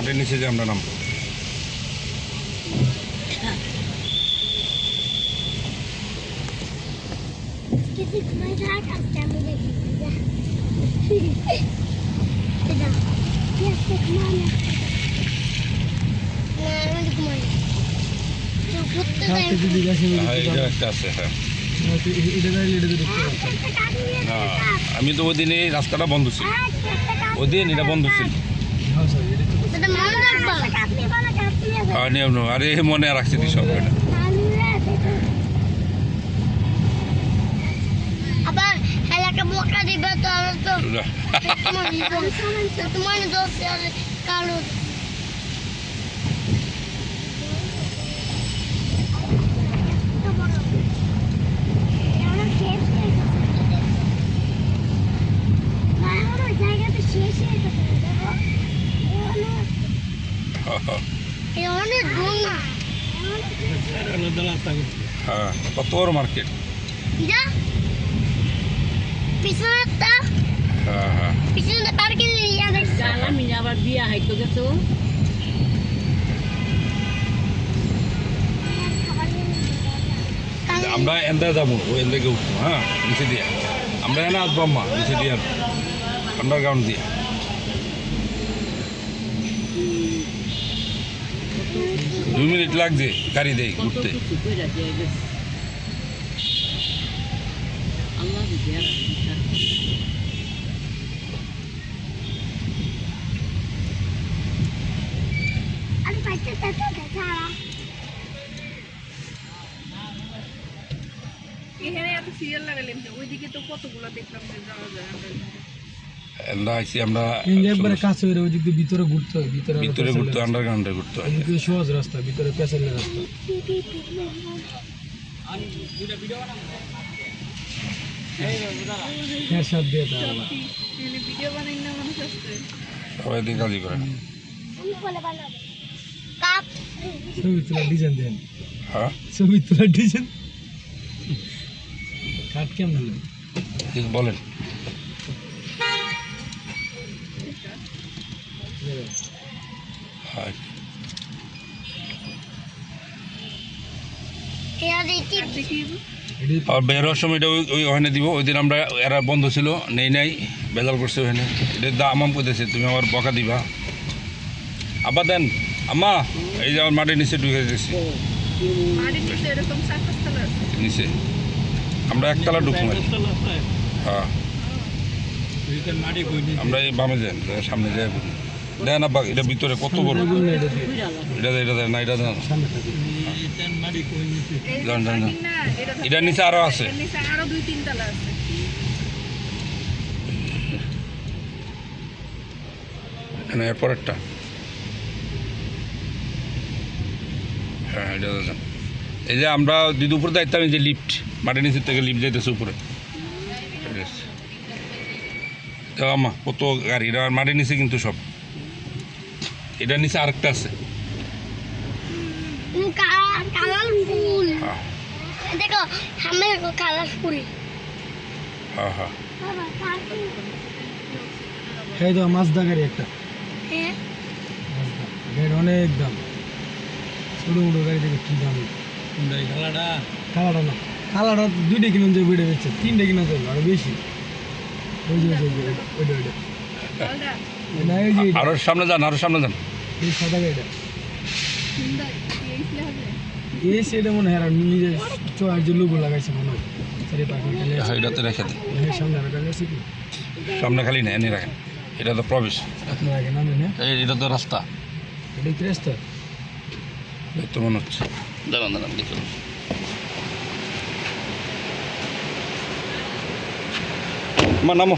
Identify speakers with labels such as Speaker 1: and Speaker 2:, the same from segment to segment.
Speaker 1: মাটির নিচে যে আমরা নামবো।
Speaker 2: আমি তো ঘুরতে যাই।
Speaker 3: কাছে যদি গাছে
Speaker 1: হ্যাঁ এটা একটা আছে আর নিয়ম। আরে মনে রাখছি তুই সব
Speaker 2: বোকা দিবে তো তোমার তোমার দোষ কালো জায়গাটা শেষ হয়ে গেছে দেখো এই অনেক গুণ
Speaker 3: আলাদা রাস্তা
Speaker 1: হ্যাঁ কত বড় মার্কেট।
Speaker 2: যা। পিছনেরটা
Speaker 1: হ্যাঁ হ্যাঁ।
Speaker 4: আবার বিয়া গেছো
Speaker 1: আমরা এন্দা যাব ওই এন্দা উঠবো হ্যাঁ নিচে দিয়ে। আমরা এনে আসব আম্মা নিচে দিয়ে। আন্ডারগ্রাউন্ড দিয়ে। দুই মিনিট লাগছে গাড়ি ঘুরতে।
Speaker 4: দিয়ে
Speaker 2: দেখা
Speaker 5: এখানে এত সিরিয়াল লাগালাম যে ওইদিকে তো কতগুলো দেখলাম যে যাওয়া যায়। আমরা
Speaker 3: একবারে কাছে হয়ে ওই দিক ভিতরে ঘুরতে হয় ভিতরে
Speaker 1: ভিতরে ঘুরতে আন্ডারগ্রাউন্ডে ঘুরতে হয়।
Speaker 3: ওই সহজ রাস্তা ভিতরে রাস্তা।
Speaker 1: সবাই দিয়ে কাজই
Speaker 3: ছবি তোলা ডিজাইন দেন।
Speaker 1: হ্যাঁ?
Speaker 3: ছবি তোলা ডিজাইন। কাট কেমন
Speaker 1: বলেন। হ্যাঁ
Speaker 3: এটা
Speaker 1: আর বের সময় এটা ওই ওখানে দিব। ওই দিন আমরা এরা বন্ধ ছিল নেই নাই বেজাল করছে ওখানে। এটা দা আমাম করতেছে তুমি আমার বকা দিবা। আবার দেন আম্মা এই যে আমার মাটির নিচে ঢুকে
Speaker 5: মাটির নিচে।
Speaker 1: আমরা একতলা ঢুকবো। হ্যাঁ। আমরা এই বামে যাই সামনে যাই। দেন আব্বা এটা ভিতরে কত বড়?
Speaker 3: এটা
Speaker 1: এটা দেন, না এটা দেন যান, যান, যান।
Speaker 5: না,
Speaker 1: এটার নিচে আরও আছে?
Speaker 5: এর নিচে আরও দুই তিন তলা আছে।
Speaker 1: এখানে এরপরেরটা? হ্যাঁ এটা দেন এই যে আমরা উপরে দায়িত্ব আমি যে লিফট মাটির নিচের থেকে লিফট যাইতেছে উপরে। আমা কত গাড়ি? এটা মাটির নিচে কিন্তু সব। এটার নিচে আরেকটা আছে। হ্যাঁ।
Speaker 2: দেখো সামনে দেখো কালার
Speaker 1: হ্যাঁ হ্যাঁ।
Speaker 3: এই তো মাছদা গাড়ি একটা।
Speaker 2: হ্যাঁ।
Speaker 3: গাড়ি অনেক দাম। ছোটো মোটো গাড়ি কি দাম। কালাটা না। কালাটা দুইটা বেড়ে বেচছে তিনটে যাবে আরও বেশি। ওই যে ওই যে ওইটা ওইটা
Speaker 5: জলটা
Speaker 3: না এই যে এইটা,
Speaker 1: আরও সামনে যান আরও সামনে যান।
Speaker 3: এই সাদা গাড়িটা এই সেটা মনে হয় আর নিজে চয়ের যে লোগো লাগাইছে মনে হয়।
Speaker 1: হ্যাঁ এটাতে রেখে
Speaker 3: সামনে গাড়ি কি?
Speaker 1: সামনে খালি নেই এনে রাখেন এটা তো প্রবেশ। এটা তো রাস্তা।
Speaker 3: এটা কি রাস্তা?
Speaker 1: এই তো মনে হচ্ছে। দাঁড়ান দাঁড়ান দেখুন মা নামো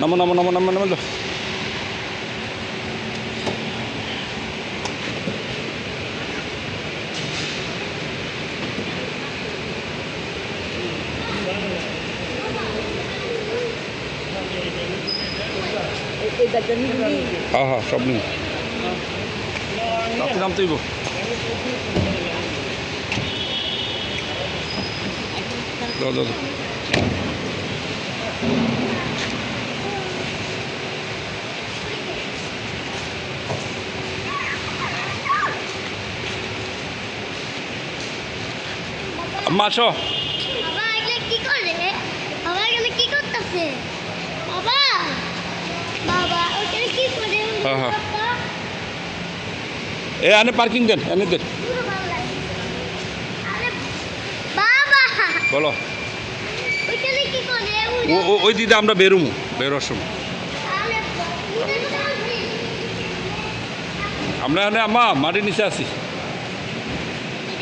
Speaker 1: নামো নামো নামো নামো নামো। হ্যাঁ হ্যাঁ সব নিন
Speaker 2: দাম কি করে বাবা কি করতেছে
Speaker 1: আনে পার্কিং দেন, এনে বলো।
Speaker 2: করে
Speaker 1: ও, ও- ওই দিদি আমরা বেরোমু বেরোর সময় আমরা এনে আমা মাটির নিচে আছি।